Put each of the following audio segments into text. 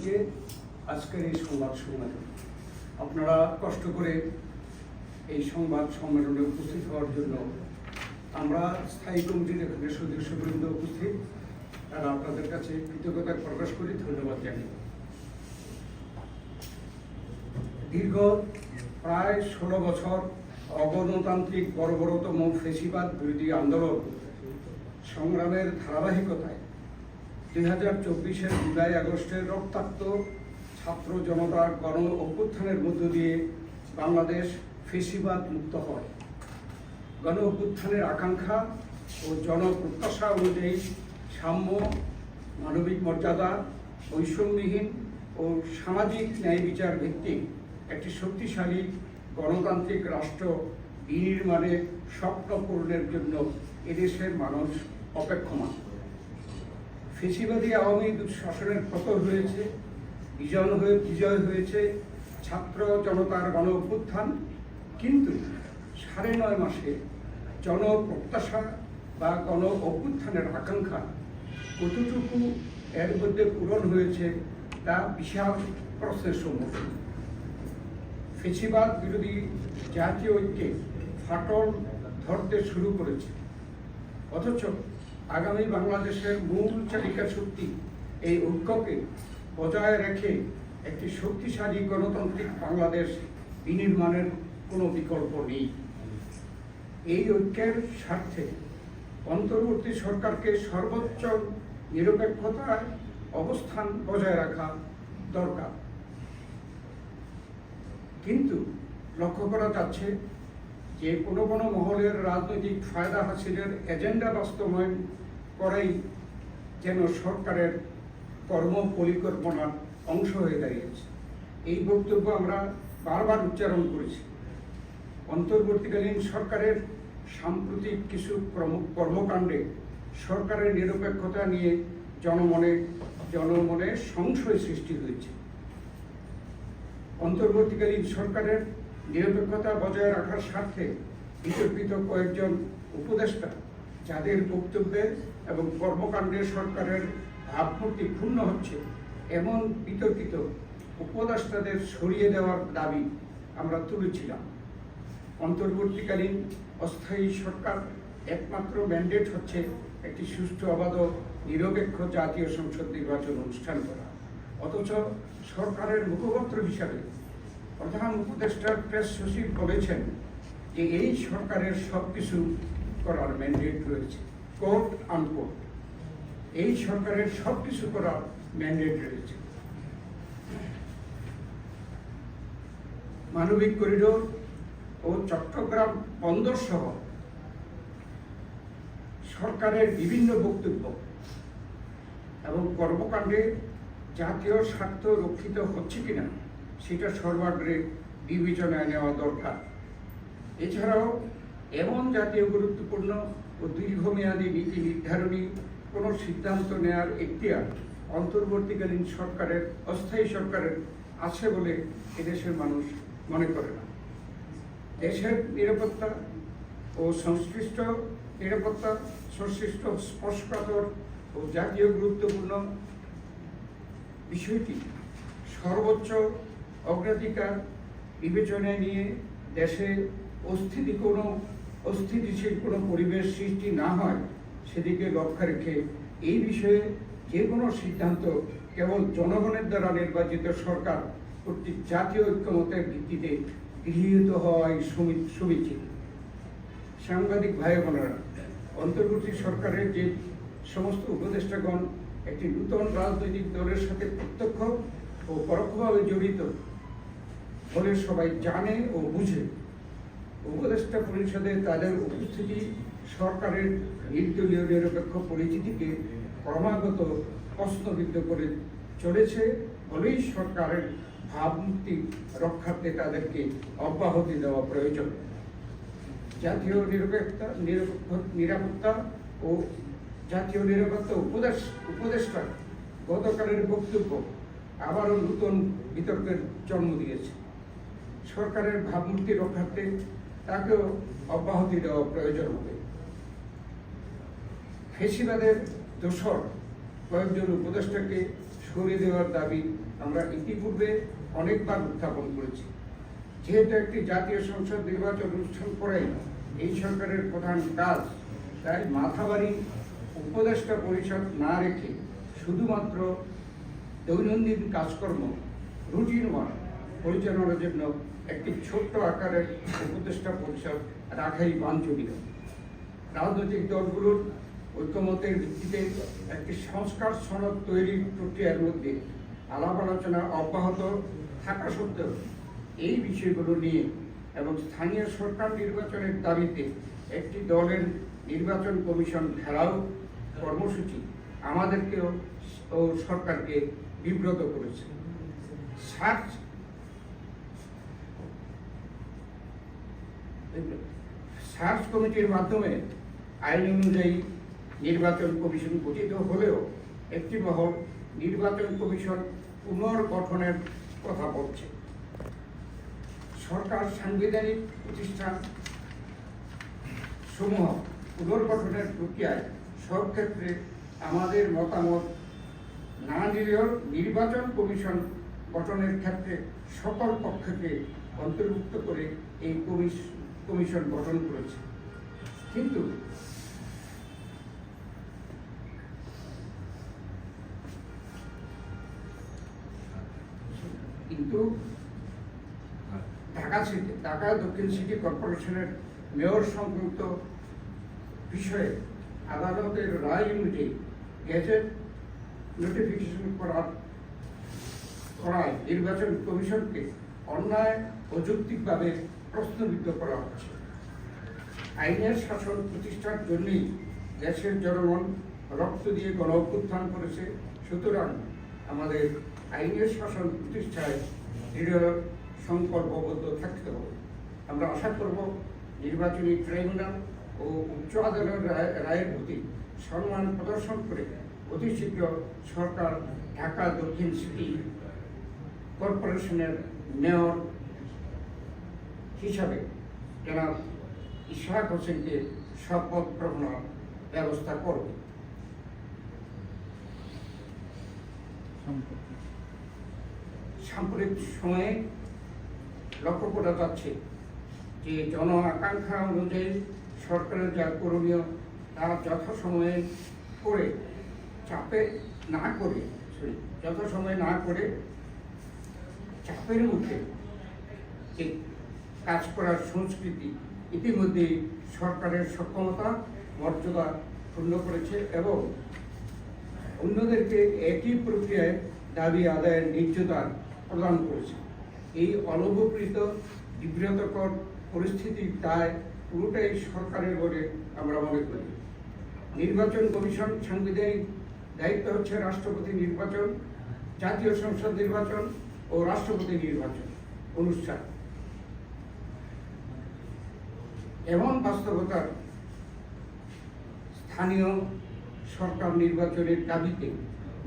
সবাইকে আজকের এই সংবাদ সম্মেলন, আপনারা কষ্ট করে এই সংবাদ সম্মেলনে উপস্থিত হওয়ার জন্য আমরা স্থায়ী কমিটির এখানে সদস্যবৃন্দ উপস্থিত। আর আপনাদের কাছে কৃতজ্ঞতা প্রকাশ করি ধন্যবাদ জানি দীর্ঘ প্রায় ষোলো বছর অগণতান্ত্রিক বর্বরতম ফেসিবাদ বিরোধী আন্দোলন সংগ্রামের ধারাবাহিকতায় দুই হাজার জুলাই আগস্টের রক্তাক্ত ছাত্র জনতার গণ অভ্যুত্থানের মধ্য দিয়ে বাংলাদেশ ফেসিবাদ মুক্ত হয়। গণ অভ্যুত্থানের আকাঙ্ক্ষা ও জনপ্রত্যাশা অনুযায়ী সাম্য, মানবিক মর্যাদা, বৈষম্যহীন ও সামাজিক ন্যায় বিচার ভিত্তিক একটি শক্তিশালী গণতান্ত্রিক রাষ্ট্র বিনির্মাণে স্বপ্ন পূরণের জন্য এদেশের মানুষ অপেক্ষমান। ফেসিবাদী আওয়ামী শাসনের পতন হয়েছে, বিজয় হয়ে, বিজয় হয়েছে, ছাত্র জনতার গণ অভ্যুত্থান কিন্তু সাড়ে নয় মাসে জনপ্রত্যাশা বা গণ অভ্যুত্থানের আকাঙ্ক্ষা কতটুকু এর মধ্যে পূরণ হয়েছে তা বিশাল প্রশ্নের সম্মুখীন। ফেসিবাদ বিরোধী জাতীয় ঐক্যে ফাটল ধরতে শুরু করেছে। অথচ আগামী বাংলাদেশের মূল চালিকা শক্তি এই ঐক্যকে বজায় রেখে একটি শক্তিশালী গণতান্ত্রিক বাংলাদেশ বিনির্মাণের কোনো বিকল্প নেই। এই ঐক্যের স্বার্থে অন্তর্বর্তী সরকারকে সর্বোচ্চ নিরপেক্ষতার অবস্থান বজায় রাখা দরকার। কিন্তু লক্ষ্য করা যাচ্ছে যে কোনো কোনো মহলের রাজনৈতিক ফায়দা হাসিলের এজেন্ডা বাস্তবায়ন করাই যেন সরকারের কর্ম পরিকল্পনার অংশ হয়ে দাঁড়িয়েছে। এই বক্তব্য আমরা বারবার উচ্চারণ করেছি। অন্তর্বর্তীকালীন সরকারের সাম্প্রতিক কিছু কর্মকাণ্ডে সরকারের নিরপেক্ষতা নিয়ে জনমনে জনমনে সংশয় সৃষ্টি হয়েছে। অন্তর্বর্তীকালীন সরকারের নিরপেক্ষতা বজায় রাখার স্বার্থে বিতর্কিত কয়েকজন উপদেষ্টা যাদের বক্তব্যে এবং কর্মকাণ্ডে সরকারের ভাবমূর্তি ক্ষুণ্ণ হচ্ছে, এমন বিতর্কিত উপদেষ্টাদের সরিয়ে দেওয়ার দাবি আমরা তুলেছিলাম। অন্তর্বর্তীকালীন অস্থায়ী সরকার একমাত্র ম্যান্ডেট হচ্ছে একটি সুষ্ঠু অবাধ নিরপেক্ষ জাতীয় সংসদ নির্বাচন অনুষ্ঠান করা। অথচ সরকারের মুখপাত্র হিসাবে প্রধান উপদেষ্টার প্রেস সচিব বলেছেন যে এই সরকারের সব কিছু করার ম্যান্ডেট রয়েছে কোর্ট আনকোর্ট এই সরকারের সব কিছু করার ম্যান্ডেট রয়েছে। মানবিক করিডোর ও চট্টগ্রাম বন্দর সহ সরকারের বিভিন্ন বক্তব্য এবং কর্মকাণ্ডে জাতীয় স্বার্থ রক্ষিত হচ্ছে কিনা সেটা সর্বাগ্রে বিবেচনায় নেওয়া দরকার। এছাড়াও এমন জাতীয় গুরুত্বপূর্ণ ও দীর্ঘমেয়াদী নীতি নির্ধারণী কোনো সিদ্ধান্ত নেয়ার এখতিয়ার অন্তর্বর্তীকালীন সরকারের, অস্থায়ী সরকারের আছে বলে এদেশের মানুষ মনে করে না। দেশের নিরাপত্তা ও সংশ্লিষ্ট নিরাপত্তা, সংশ্লিষ্ট স্পর্শকাতর ও জাতীয় গুরুত্বপূর্ণ বিষয়টি সর্বোচ্চ অগ্রাধিকার বিবেচনায় নিয়ে দেশে অস্থিতি কোনো, অস্থিতিশীল কোনো পরিবেশ সৃষ্টি না হয়, সেদিকে লক্ষ্য রেখে এই বিষয়ে যে কোনো সিদ্ধান্ত কেবল জনগণের দ্বারা নির্বাচিত সরকার কর্তৃক জাতীয় ঐক্যমতের ভিত্তিতে গৃহীত হওয়াই সুনিশ্চিত। সাংবাদিক ভাই বোনেরা, অন্তর্বর্তী সরকারের যে সমস্ত উপদেষ্টাগণ একটি নূতন রাজনৈতিক দলের সাথে প্রত্যক্ষ ও পরোক্ষভাবে জড়িত বলে সবাই জানে ও বুঝে। উপদেষ্টা পরিষদে তাদের উপস্থিতি, সরকারের নির্দলীয় নিরপেক্ষ পরিচিতিকে ক্রমাগত প্রশ্নবিদ্ধ করে চলেছে, বলেই সরকারের ভাবমূর্তি রক্ষার্থে তাদেরকে অব্যাহতি দেওয়া প্রয়োজন। জাতীয় নিরপেক্ষতা নিরপেক্ষ- নিরাপত্তা ও জাতীয় নিরাপত্তা উপদেশ, উপদেষ্টা গতকালের বক্তব্য আবারও নতুন বিতর্কের জন্ম দিয়েছে। সরকারের ভাবমূর্তি রক্ষার্থে তাকেও অব্যাহতি দেওয়া প্রয়োজন হবে। ফেসিবাদের দোষর কয়েকজন উপদেষ্টাকে সরিয়ে দেওয়ার দাবি আমরা ইতিপূর্বে অনেকবার উত্থাপন করেছি। যেহেতু একটি জাতীয় সংসদ নির্বাচন অনুষ্ঠান করাই এই সরকারের প্রধান কাজ, তাই মাথাবাড়ি উপদেষ্টা পরিষদ না রেখে শুধুমাত্র দৈনন্দিন কাজকর্ম, রুটিন ওয়ার্ক পরিচালনার জন্য একটি ছোট্ট আকারের উপদেষ্টা পরিষদ রাখাই বাঞ্ছনীয় রাজনৈতিক দলগুলোর ঐক্যমতের ভিত্তিতে একটি সংস্কার সনদ তৈরির প্রক্রিয়ার মধ্যে আলাপ আলোচনা অব্যাহত থাকা সত্ত্বেও এই বিষয়গুলো নিয়ে এবং স্থানীয় সরকার নির্বাচনের দাবিতে একটি দলের নির্বাচন কমিশন ঘেরাও কর্মসূচি আমাদেরকেও ও সরকারকে বিব্রত করেছে। সার্চ সার্চ কমিটির মাধ্যমে আইন অনুযায়ী নির্বাচন কমিশন গঠিত হলেও একটি মহল নির্বাচন কমিশন পুনর্গঠনের কথা বলছে। সরকার সাংবিধানিক প্রতিষ্ঠান সমূহ পুনর্গঠনের প্রক্রিয়ায় সব ক্ষেত্রে আমাদের মতামত না নিলেও নির্বাচন কমিশন গঠনের ক্ষেত্রে সকল পক্ষকে অন্তর্ভুক্ত করে এই কমিশ- কমিশন গঠন করেছে। কিন্তু কিন্তু ঢাকা সিটি, ঢাকা দক্ষিণ সিটি কর্পোরেশনের মেয়র সংক্রান্ত বিষয়ে আদালতের রায় অনুযায়ী গেজেট নোটিফিকেশন করার, করায় নির্বাচন কমিশনকে অন্যায় অযৌক্তিকভাবে প্রশ্নবিদ্ধ করা হচ্ছে। আইনের শাসন প্রতিষ্ঠার জন্যই দেশের জনগণ রক্ত দিয়ে গণ অভ্যুত্থান করেছে। সুতরাং আমাদের আইনের শাসন প্রতিষ্ঠায় দৃঢ় সংকল্পবদ্ধ থাকতে হবে। আমরা আশা করব নির্বাচনী ট্রাইব্যুনাল ও উচ্চ আদালতের রায়ের প্রতি সম্মান প্রদর্শন করে অতি শীঘ্র সরকার ঢাকা দক্ষিণ সিটি কর্পোরেশনের মেয়র হিসাবে জনাব ইশাক হোসেনকে শপথ গ্রহণের ব্যবস্থা করবে। সাম্প্রতিক সময়ে লক্ষ্য করা যাচ্ছে যে জন আকাঙ্ক্ষা অনুযায়ী সরকারের যা করণীয় তা যথাসময়ে করে চাপে না করে সরি যথাসময়ে না করে চাপের মুখে যে কাজ করার সংস্কৃতি ইতিমধ্যে সরকারের সক্ষমতা, মর্যাদা পূর্ণ করেছে এবং অন্যদেরকে একই প্রক্রিয়ায় দাবি আদায়ের নিশ্চয়তা প্রদান করেছে। এই অনবকৃত, বিব্রতকর পরিস্থিতির দায় পুরোটাই সরকারের বলে আমরা মনে করি। নির্বাচন কমিশন সাংবিধানিক দায়িত্ব হচ্ছে রাষ্ট্রপতি নির্বাচন, জাতীয় সংসদ নির্বাচন ও রাষ্ট্রপতি নির্বাচন অনুষ্ঠান। এমন বাস্তবতার স্থানীয় সরকার নির্বাচনের দাবিতে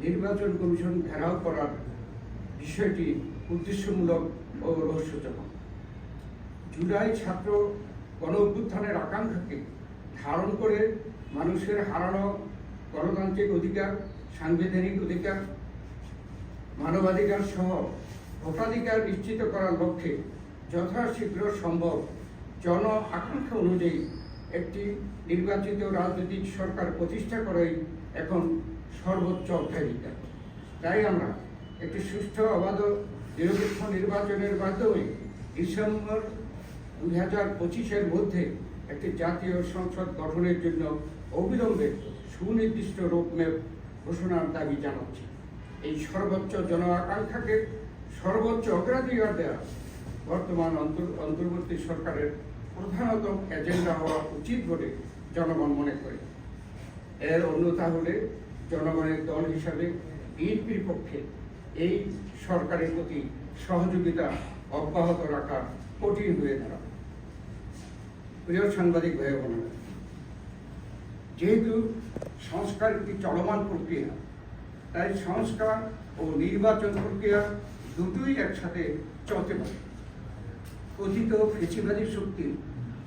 নির্বাচন কমিশন ঘেরাও করার বিষয়টি উদ্দেশ্যমূলক ও রহস্যজনক। জুলাই ছাত্র গণ অভ্যুত্থানের আকাঙ্ক্ষাকে ধারণ করে মানুষের হারানো গণতান্ত্রিক অধিকার, সাংবিধানিক অধিকার, মানবাধিকার সহ ভোটাধিকার নিশ্চিত করার লক্ষ্যে যথাশীঘ্র সম্ভব জন আকাঙ্ক্ষা অনুযায়ী একটি নির্বাচিত রাজনৈতিক সরকার প্রতিষ্ঠা করাই এখন সর্বোচ্চ অগ্রাধিকার। তাই আমরা একটি সুস্থ অবাধ নিরপেক্ষ নির্বাচনের মাধ্যমে ডিসেম্বর দুই হাজার পঁচিশের মধ্যে একটি জাতীয় সংসদ গঠনের জন্য অবিলম্বে সুনির্দিষ্ট রোডম্যাপ ঘোষণার দাবি জানাচ্ছি। এই সর্বোচ্চ জন আকাঙ্ক্ষাকে সর্বোচ্চ অগ্রাধিকার দেওয়া বর্তমান অন্তর- অন্তর্বর্তী সরকারের প্রধানত এজেন্ডা হওয়া উচিত বলে জনগণ মনে করে। এর অন্যথা হলে জনগণের দল হিসাবে বিএনপির পক্ষে এই সরকারের প্রতি সহযোগিতা অব্যাহত রাখা কঠিন হয়ে দাঁড়াবে। প্রিয় সাংবাদিক ভাই বোনেরা, যেহেতু সংস্কার একটি চলমান প্রক্রিয়া, তাই সংস্কার ও নির্বাচন প্রক্রিয়া দুটোই একসাথে চলতে পারে। কথিত ফেসিবাদী শক্তি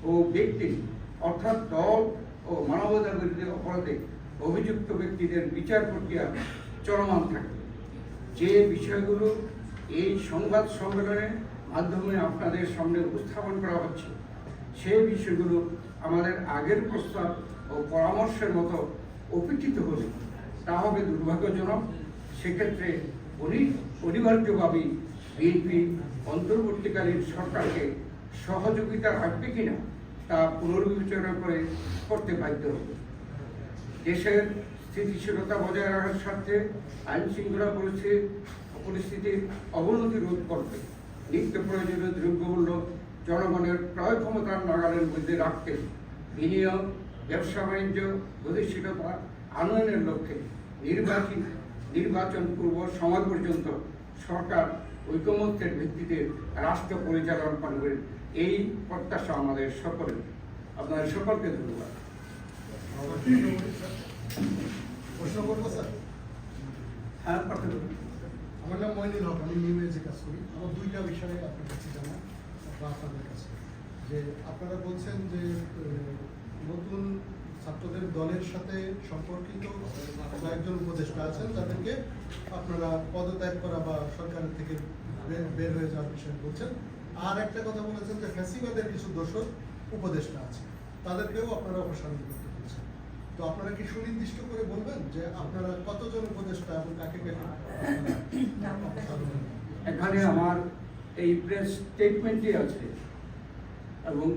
ও ব্যক্তি, অর্থাৎ দল ও মানবতা বিরোধী অপরাধে অভিযুক্ত ব্যক্তিদের বিচার প্রক্রিয়া চলমান থাকে। যে বিষয়গুলো এই সংবাদ সম্মেলনের মাধ্যমে আপনাদের সামনে উপস্থাপন করা হচ্ছে সেই বিষয়গুলো আমাদের আগের প্রস্তাব ও পরামর্শের মতো অপেক্ষিত হলে তা হবে দুর্ভাগ্যজনক। সেক্ষেত্রে অনিবার্যভাবেই বিএনপি অন্তর্বর্তীকালীন সরকারকে সহযোগিতা রাখবে কিনা তা পুনর্বিবেচনা করে করতে বাধ্য হবে। দেশের স্থিতিশীলতা বজায় রাখার স্বার্থে আইন শৃঙ্খলা পরিস্থিতি পরিস্থিতির অবনতি রোধ করতে নিত্য প্রয়োজনীয় দ্রব্যমূল্য জনগণের ক্রয় ক্ষমতার নাগালের মধ্যে রাখতে বিনিয়োগ, ব্যবসা বাণিজ্য গতিশীলতা আনয়নের লক্ষ্যে নির্বাচন নির্বাচন পূর্ব সময় পর্যন্ত সরকার ঐকমত্যের ভিত্তিতে রাষ্ট্র পরিচালনা করবে এই প্রত্যাশা আমাদের সকলের। আপনাদের সকলকে ধন্যবাদ। প্রশ্ন করব স্যার? হ্যাঁ পাঠাতে আমার নাম মইনুল হক আমি নিউ এজে কাজ করি। আমার দুইটা বিষয়ে আপনার কাছে জানা বা আপনাদের কাছে। যে আপনারা বলছেন যে নতুন ছাত্রদের দলের সাথে সম্পর্কিত কয়েকজন উপদেষ্টা আছেন যাদেরকে আপনারা পদত্যাগ করা বা সরকারের থেকে বের- হয়ে যাওয়ার বিষয়ে বলছেন। আর একটা কথা বলেছেন যে ফ্যাসিবাদের কিছু দোষর উপদেষ্টা আছে। তাদেরকেও আপনারা অপসারণ করতে বলছেন। তো আপনারা কি সুনির্দিষ্ট করে বলবেন যে আপনারা কতজন উপদেষ্টা এবং কাকে কাকে? এখানে আমার এই প্রেস স্টেটমেন্টই আছে। এবং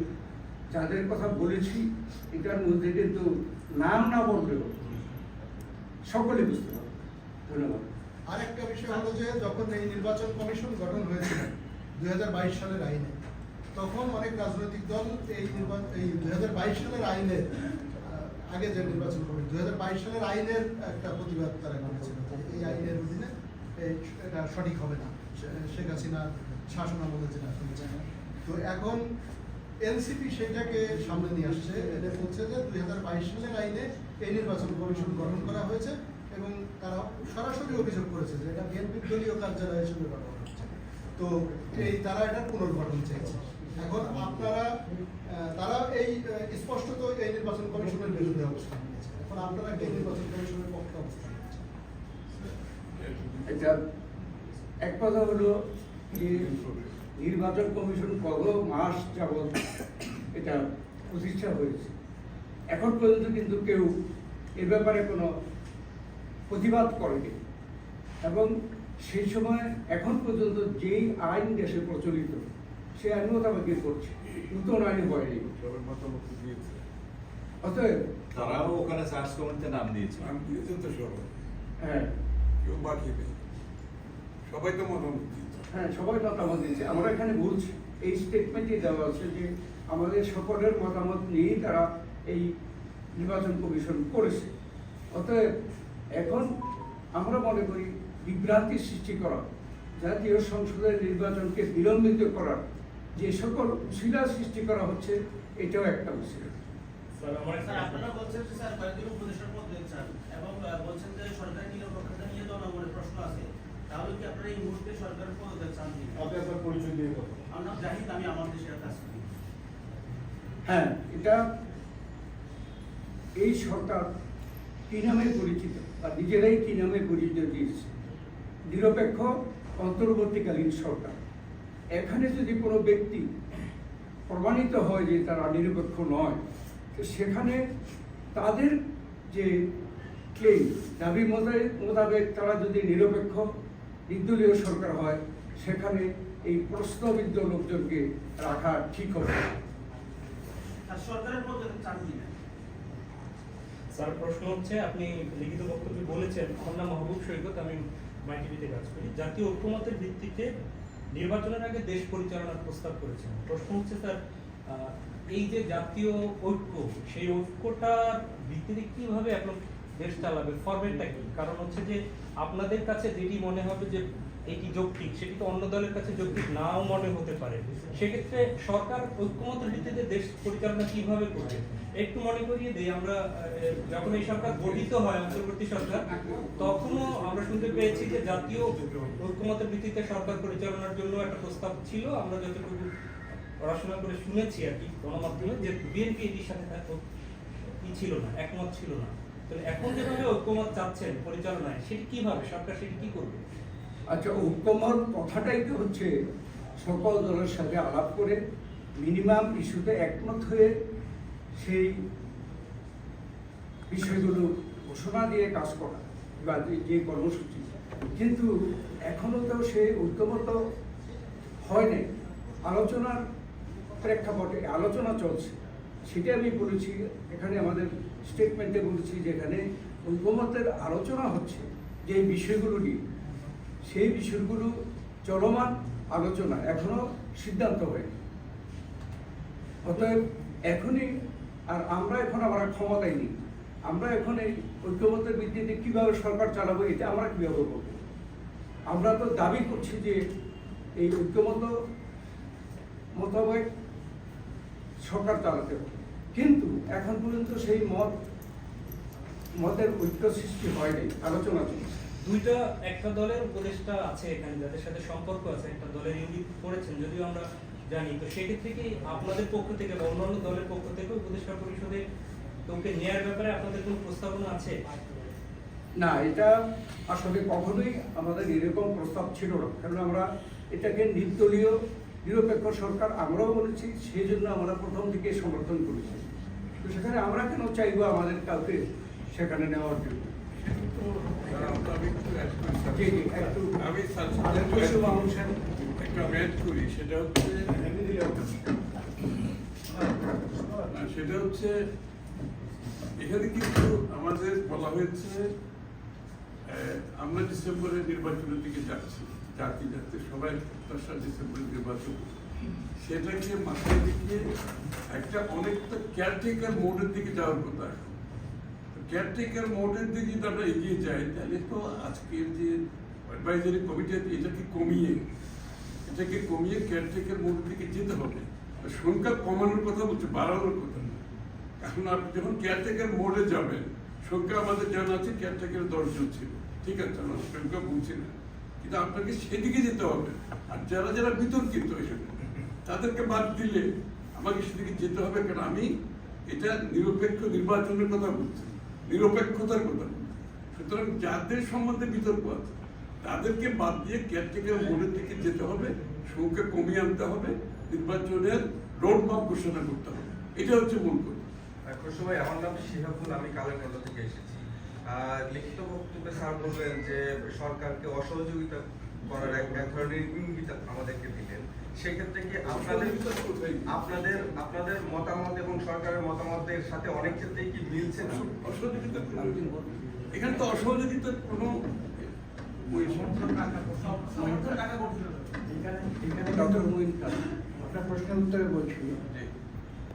যাদের কথা বলেছি, এটার মধ্যে কিন্তু নাম না বললেও সকলে বুঝতে পারবে। ধন্যবাদ। আর একটা বিষয় হলো যে যখন এই নির্বাচন কমিশন গঠন হয়েছিল দুই হাজার বাইশ সালের আইনে, তখন অনেক রাজনৈতিক দল এই এই দুই হাজার বাইশ সালের আইনের আগে যে নির্বাচন কমিশন, দুই সালের আইনের একটা প্রতিবাদ তারা করেছিল এই আইনের অধীনে এটা সঠিক হবে না। শেখ হাসিনার শাসন আমলে যেটা হয়েছে তো এখন এনসিপি সেটাকে সামনে নিয়ে আসছে। এটা হচ্ছে যে দুই হাজার বাইশ সালের আইনে এই নির্বাচন কমিশন গঠন করা হয়েছে। এবং তারা সরাসরি অভিযোগ করেছে যে এটা বিএনপির দলীয় কার্যালয়ের সঙ্গে গঠন হচ্ছে। তো এই তারা এটা পুনর্গঠন চেয়েছে এখন আপনারা তারা এই স্পষ্টত এই নির্বাচন কমিশনের বিরুদ্ধে অবস্থান নিয়েছে। এখন আপনারা কি নির্বাচন কমিশনের পক্ষে অবস্থান নিয়েছেন? এটা এক কথা হলো নির্বাচন কমিশন কত মাস যাবৎ এটা প্রতিষ্ঠা হয়েছে। এখন পর্যন্ত কিন্তু কেউ এ ব্যাপারে কোনো প্রতিবাদ করেনি। এবং সেই সময় এখন পর্যন্ত যেই আইন দেশে প্রচলিত সেই আইন মোতাবেক করছে। নতুন আইন হয়নি। মতামত দিয়েছে? অতএব তারাও ওখানে সার্চ কমিটিতে নাম দিয়েছে। নাম দিয়েছেন তো সবাই। হ্যাঁ। কেউ বাকি নেই। সবাই তো মতামত দিয়েছে। হ্যাঁ সবাই মতামত দিয়েছে। আমরা এখানে বলছি এই স্টেটমেন্টে দেওয়া আছে যে আমাদের সকলের মতামত নিয়েই তারা এই নির্বাচন কমিশন করেছে। অতএব এখন আমরা মনে করি বিভ্রান্তি সৃষ্টি করা জাতীয় সংসদের নির্বাচনকে বিলম্বিত করার যে সকল উশিলা সৃষ্টি করা হচ্ছে এটাও একটা উশিলা আপনারা বলছেন যে স্যার পদ এবং বলছেন যে সরকারি নিরপেক্ষতা নিয়ে জনগণের প্রশ্ন আছে। তাহলে কি আপনারা এই মুহূর্তে সরকারের পদ দিচ্ছেন আপনি আপনার পরিচয় দিয়ে কথা বলুন। আমার নাম জাহিদ আমি আমার দেশের কাজ করি। হ্যাঁ এটা এই সরকার কি নামে পরিচিত? বা নিজেরাই কি নামে পরিচিত দিয়েছে নিরপেক্ষ, অন্তর্বর্তীকালীন সরকার। এখানে যদি কোনো ব্যক্তি প্রমাণিত হয় যে তারা নিরপেক্ষ নয়, তো সেখানে তাদের যে ক্লেম দাবি মোতাবেক তারা যদি নিরপেক্ষ, নির্দলীয় সরকার হয়, সেখানে এই প্রশ্নবিদ্ধ লোকজনকে রাখা ঠিক হবে। সরকারের চান কিনা স্যার, প্রশ্ন হচ্ছে, আপনি লিখিত বক্তব্যে বলেছেন আমার নাম মাহবুব সৈকত, আমি মাই টিভিতে কাজ করি। জাতীয় ঐক্যমতের ভিত্তিতে নির্বাচনের আগে দেশ পরিচালনার প্রস্তাব করেছেন। প্রশ্ন হচ্ছে, স্যার এই যে জাতীয় ঐক্য, সেই ঐক্যটার ভিত্তিতে কীভাবে এখন দেশ চালাবে? ফরম্যাটটা কি? কারণ হচ্ছে যে, আপনাদের কাছে যেটি মনে হবে যে এটি যৌক্তিক? সেটি তো অন্য দলের কাছে যৌক্তিক, নাও মনে হতে পারে। সেক্ষেত্রে সরকার ঐক্যমতের ভিত্তিতে দেশ পরিচালনা কীভাবে করবে? একটু মনে করিয়ে দিই, আমরা যখন এই সরকার গঠিত হয়, অন্তর্বর্তী সরকার, তখনও আমরা শুনতে পেয়েছি যে জাতীয় ঐক্যমতের ভিত্তিতে সরকার পরিচালনার জন্য একটা প্রস্তাব ছিল। আমরা যতটুকু পড়াশোনা করে শুনেছি আর কি গণমাধ্যমে যে বিএনপি এটির সাথে ই ছিল না, একমত ছিল না। তো এখন যেভাবে ঐক্যমত চাচ্ছেন পরিচালনায়, সেটি কীভাবে? সরকার সেটি কি করবে? আচ্ছা ঐক্যমত কথাটাই তো হচ্ছে সকল দলের সাথে আলাপ করে মিনিমাম ইস্যুতে একমত হয়ে সেই বিষয়গুলো ঘোষণা দিয়ে কাজ করা, বা যে- কর্মসূচি। কিন্তু এখনও তো সে ঐক্যমত হয় নাই। আলোচনার প্রেক্ষাপটে আলোচনা চলছে। সেটা আমি বলেছি, এখানে আমাদের স্টেটমেন্টে বলেছি যেখানে ঐক্যমতের আলোচনা হচ্ছে যে বিষয়গুলো নিয়ে। সেই বিষয়গুলো চলমান আলোচনা এখনও সিদ্ধান্ত হয়নি। অতএব এখনই, আর আমরা এখন আমরা ক্ষমতায় নেই। আমরা এখন এই ঐক্যমতের ভিত্তিতে কীভাবে সরকার চালাবো এটা আমরা কীভাবে করব? আমরা তো দাবি করছি যে এই ঐক্যমত মোতাবেক সরকার চালাতে হবে। কিন্তু এখন পর্যন্ত সেই মত, মতের ঐক্য সৃষ্টি হয়নি আলোচনা চলছে। দুইটা, একটা দলের উপদেষ্টা আছে এখানে, যাদের সাথে সম্পর্ক আছে, একটা দলের ইউনিট করেছেন, যদিও আমরা জানি। তো সেক্ষেত্রে কি আপনাদের পক্ষ থেকে বা অন্যান্য দলের পক্ষ থেকে উপদেষ্টা পরিষদে তোকে নেয়ার ব্যাপারে আপনাদের কোনো প্রস্তাবনা আছে? না, এটা আসলে কখনোই আমাদের এরকম প্রস্তাব ছিল না। কারণ আমরা এটাকে নির্দলীয়, নিরপেক্ষ সরকার আমরাও বলেছি সেই জন্য আমরা প্রথম থেকে সমর্থন করেছি। তো সেখানে আমরা কেন চাইব আমাদের কাউকে সেখানে নেওয়ার জন্য? সেটা হচ্ছে এখানে কিন্তু আমাদের বলা হয়েছে আমরা ডিসেম্বরে নির্বাচনের দিকে যাচ্ছি জাতি যাচ্ছে সবাই দশটা ডিসেম্বরে নির্বাচন সেটাকে মাথায় রেখে একটা অনেকটা কেয়ারটেকার মোডের দিকে যাওয়ার কথা। কেয়ারটেকার মোডের দিকে যদি আমরা এগিয়ে যাই, তাহলে তো আজকের যে অ্যাডভাইজারি কমিটি আছে, এটাকে কমিয়ে এটাকে কমিয়ে কেয়ারটেকার মোডের দিকে যেতে হবে। সংখ্যা কমানোর কথা বলছে, বাড়ানোর কথা না এখন আপনি যখন কেয়ারটেকার মোডে যাবেন, সংখ্যা আমাদের জানা আছে কেয়ারটেকার দশজন ছিল। ঠিক আছে, আমরা সংখ্যা বলছি না। কিন্তু আপনাকে সেদিকে যেতে হবে। আর যারা যারা বিতর্কিত এখানে তাদেরকে বাদ দিলে আমাকে সেদিকে যেতে হবে। কারণ আমি এটা নিরপেক্ষ নির্বাচনের কথা বলছি। নিরপেক্ষতার কথা। সুতরাং যাদের সম্বন্ধে বিতর্ক আছে, তাদেরকে বাদ দিয়ে কেয়ারটেকার মোড়ের দিকে যেতে হবে সংখ্যা কমিয়ে আনতে হবে, নির্বাচনের রোড ম্যাপ ঘোষণা করতে হবে। এটা হচ্ছে মূল কথা। সময় আমার নাম শিহাবুল, আমি কালেকন্দ থেকে এসেছি। লিখিত বক্তব্যে স্যার বললেন যে সরকারকে অসহযোগিতা করার এক ধরনের ইঙ্গিত আমাদেরকে দিলেন সেক্ষেত্রে কি আপনাদের আপনাদের আপনাদের মতামত এবং সরকারের মতামতের সাথে অনেক ক্ষেত্রেই কি মিলছে না? অসহযোগিতা এখানে তো অসহযোগিতার কোনো ওই সমর্থন টাকা করছিল না। এখানে এখানে ডক্টর কিন্তু খান আপনার প্রশ্নের উত্তরে বলছি।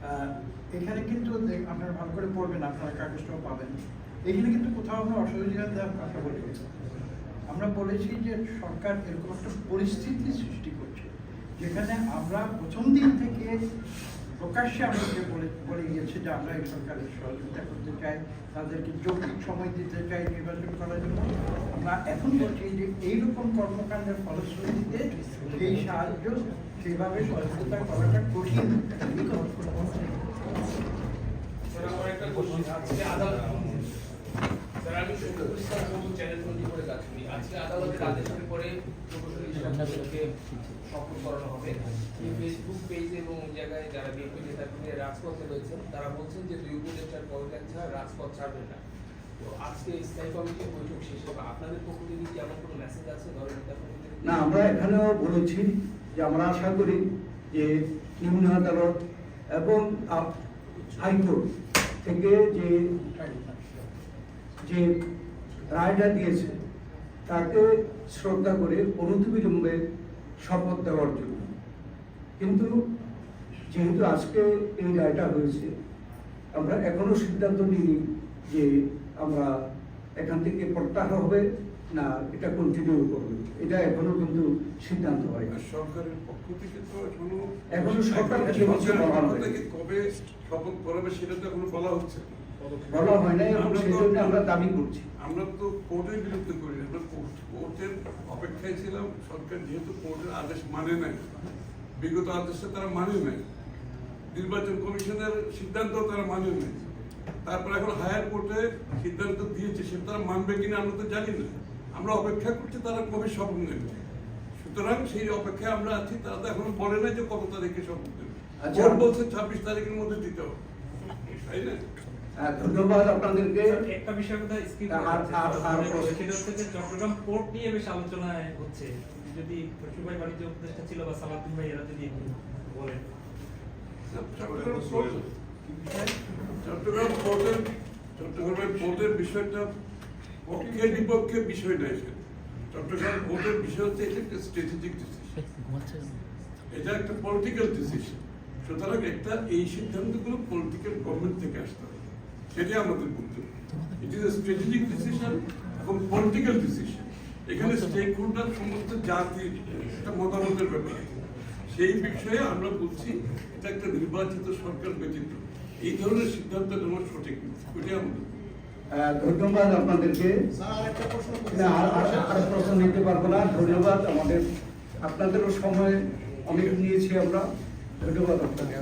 আহ, এখানে কিন্তু আপনারা ভালো করে পড়বেন আপনারা কাগজটাও পাবেন। এখানে কিন্তু কোথাও আমরা অসহযোগিতা দেওয়ার কথা বলি আমরা বলেছি যে সরকার এরকম একটা পরিস্থিতি সৃষ্টি করছে। যেখানে আমরা প্রথম দিন থেকে প্রকাশ্যে আমাদেরকে বলে গিয়েছে যে আমরা এই সরকারের সহযোগিতা করতে চাই, তাদেরকে যৌক্তিক সময় দিতে চাই নির্বাচন করার জন্য। আমরা এখন বলছি যে এইরকম কর্মকাণ্ডের ফলশ্রুতিতে এই সাহায্য সেভাবে সহযোগিতা করাটা কঠিন। আমি চ্যানেল করে আজকে আদালতের আদেশের পরে শপথ করানো হবে। এই ফেসবুক পেজ এবং ওই জায়গায় যারা বিএনপি নেতাকর্মী রাজপথে রয়েছেন, তারা বলছেন যে দুই উপদেষ্টার পদত্যাগ ছাড়া রাজপথ ছাড়বেন না। তো আজকে স্থায়ী কমিটির বৈঠক শেষে বা আপনাদের পক্ষ থেকে কি এমন কোনো মেসেজ আছে? ধরেন না, আমরা এখানেও বলেছি যে আমরা আশা করি যে নিম্ন আদালত এবং হাইকোর্ট থেকে যে যে রায়টা দিয়েছে, তাকে শ্রদ্ধা করে অনতিবিলম্বে শপথ দেওয়ার জন্য। কিন্তু যেহেতু আজকে এই রায়টা হয়েছে আমরা এখনও সিদ্ধান্ত নিইনি যে আমরা এখান থেকে প্রত্যাহার হবে না এটা কন্টিনিউ করবে। এটা এখনও কিন্তু সিদ্ধান্ত হয় সরকারের পক্ষ থেকে তো এখনও এখনও সরকার কবে শপথ করাবে সেটা তো এখনও বলা হচ্ছে না। বলা হয় নাই এবং আমরা দাবি করছি। আমরা তো কোর্টের বিরুদ্ধে করি আমরা কোর্টের অপেক্ষায় ছিলাম। সরকার যেহেতু কোর্টের আদেশ মানে নাই বিগত তারা মানে নাই। নির্বাচন কমিশনের সিদ্ধান্ত তারা মানে নাই। তারপর এখন হায়ার কোর্টে সিদ্ধান্ত দিয়েছে সেটা তারা মানবে কিনা আমরা তো জানি না। আমরা অপেক্ষা করছি তারা কবে শপথ নেবে? সুতরাং সেই অপেক্ষায় আমরা আছি তারা তো এখন বলে নাই যে কত তারিখে শপথ নেবে আচ্ছা। বলছে ছাব্বিশ তারিখের মধ্যে দিতে হবে। তাই না? ধন্যবাদ আপনাদেরকে। একটা বিষয় কথা স্কিপ আর- আর- আর- সেটা হচ্ছে যে চট্টগ্রাম পোর্ট নিয়ে বেশ আলোচনায় হচ্ছে। যদি বাণিজ্য উপদেষ্টা ছিল বা সালাউদ্দিন ভাই এরা যদি বলেন। চট্টগ্রাম পোর্টের চট্টগ্রামের পোর্টের বিষয়টা পক্ষে বিপক্ষে বিষয়। চট্টগ্রাম পোর্টের বিষয় হচ্ছে এটা একটা স্ট্র্যাটেজিক ডিসিশন এটা একটা পলিটিক্যাল ডিসিশন সুতরাং একটা এই সিদ্ধান্তগুলো পলিটিক্যাল গভর্নমেন্ট থেকে আসতে হবে। সেটাই আমাদের বক্তব্য it is a strategic decision এবং পলিটিক্যাল ডিসিশন এখানে স্টেক হোল্ডার সমস্ত জাতির একটা মতামতের ব্যাপার। সেই বিষয়ে আমরা বলছি এটা একটা নির্বাচিত সরকার ব্যতীত এই ধরনের সিদ্ধান্ত নেওয়া সঠিক নয়। ওইটাই আমাদের ধন্যবাদ আপনাদেরকে। না আর প্রশ্ন নিতে পারব না। ধন্যবাদ আমাদের আপনাদেরও সময় অনেক নিয়েছি আমরা। ধন্যবাদ আপনাকে।